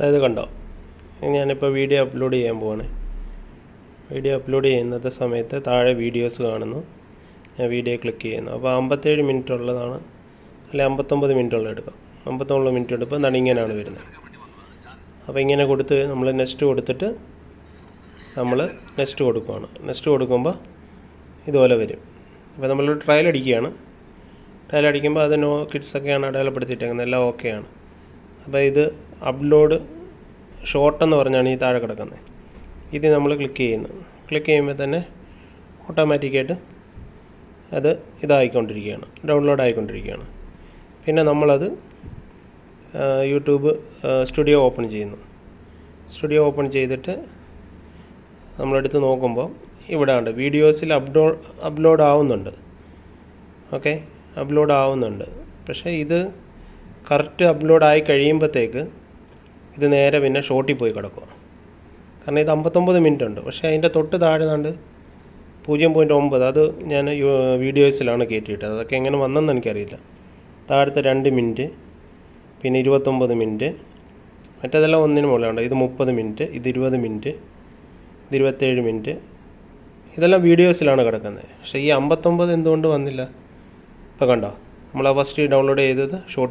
അതായത് കണ്ടോ ഞാനിപ്പോൾ വീഡിയോ അപ്ലോഡ് ചെയ്യാൻ പോവാണ്. വീഡിയോ അപ്ലോഡ് ചെയ്യുന്നത് സമയത്ത് താഴെ വീഡിയോസ് കാണുന്നു. ഞാൻ വീഡിയോ ക്ലിക്ക് ചെയ്യുന്നു. അപ്പോൾ അമ്പത്തേഴ് മിനിറ്റ് ഉള്ളതാണ്. അല്ലെ അമ്പത്തൊമ്പത് മിനിറ്റ് ഉള്ള എടുക്കാം. അമ്പത്തൊമ്പത് മിനിറ്റ് എടുപ്പം എന്താണ് ഇങ്ങനെയാണ് വരുന്നത്. അപ്പോൾ ഇങ്ങനെ കൊടുത്ത് നമ്മൾ നെക്സ്റ്റ് കൊടുത്തിട്ട് നമ്മൾ നെക്സ്റ്റ് കൊടുക്കുവാണ്. നെക്സ്റ്റ് കൊടുക്കുമ്പോൾ ഇതുപോലെ വരും. അപ്പോൾ നമ്മൾ ട്രയൽ അടിക്കുകയാണ്. ട്രയൽ അടിക്കുമ്പോൾ അത് നോ കിഡ്സ് ഒക്കെയാണ് അടയാളപ്പെടുത്തിയിട്ടേക്കുന്നത്. എല്ലാം ഓക്കെയാണ് അപ്പോൾ ഇത് അപ്ലോഡ് ഷോർട്ട് എന്ന് പറഞ്ഞാണ് ഈ താഴെ കിടക്കുന്നത്. ഇത് നമ്മൾ ക്ലിക്ക് ചെയ്യുന്നു. ക്ലിക്ക് ചെയ്യുമ്പോൾ തന്നെ ഓട്ടോമാറ്റിക്കായിട്ട് അത് ഇതായിക്കൊണ്ടിരിക്കുകയാണ്. ഡൗൺലോഡ് ആയിക്കൊണ്ടിരിക്കുകയാണ് പിന്നെ നമ്മളത് യൂട്യൂബ് സ്റ്റുഡിയോ ഓപ്പൺ ചെയ്യുന്നു. സ്റ്റുഡിയോ ഓപ്പൺ ചെയ്തിട്ട് നമ്മളെടുത്ത് നോക്കുമ്പോൾ ഇവിടെ ഉണ്ട് വീഡിയോസിൽ അപ്ലോ അപ്ലോഡ് ആവുന്നുണ്ട് ഓക്കെ? അപ്ലോഡ് ആവുന്നുണ്ട് പക്ഷേ ഇത് കറക്റ്റ് അപ്ലോഡ് ആയി കഴിയുമ്പോഴത്തേക്ക് ഇത് നേരെ പിന്നെ ഷോർട്ടിൽ പോയി കിടക്കുക കാരണം ഇത് അമ്പത്തൊമ്പത് മിനിറ്റ് ഉണ്ട് പക്ഷേ അതിന്റെ തൊട്ട് താഴെ നാണ്ട് പൂജ്യം പോയിന്റ് ഒമ്പത് അത് ഞാൻ വീഡിയോസിലാണ് കയറ്റിയിട്ടത് അതൊക്കെ എങ്ങനെ വന്നെന്ന് എനിക്കറിയില്ല. താഴത്തെ രണ്ട് മിനിറ്റ് പിന്നെ ഇരുപത്തൊമ്പത് മിനിറ്റ് മറ്റേതെല്ലാം ഒന്നിന് മുകളിലുണ്ട് ഇത് മുപ്പത് മിനിറ്റ് ഇത് ഇരുപത് മിനിറ്റ് ഇത് ഇരുപത്തേഴ് മിനിറ്റ്. ഇതെല്ലാം വീഡിയോസിലാണ് കിടക്കുന്നത്. പക്ഷേ ഈ അമ്പത്തൊമ്പത് എന്തുകൊണ്ട് വന്നില്ല? ഇപ്പോൾ കണ്ടോ? നമ്മൾ ആ ഫസ്റ്റ് ഡൗൺലോഡ് ചെയ്തത് ഷോർട്ട്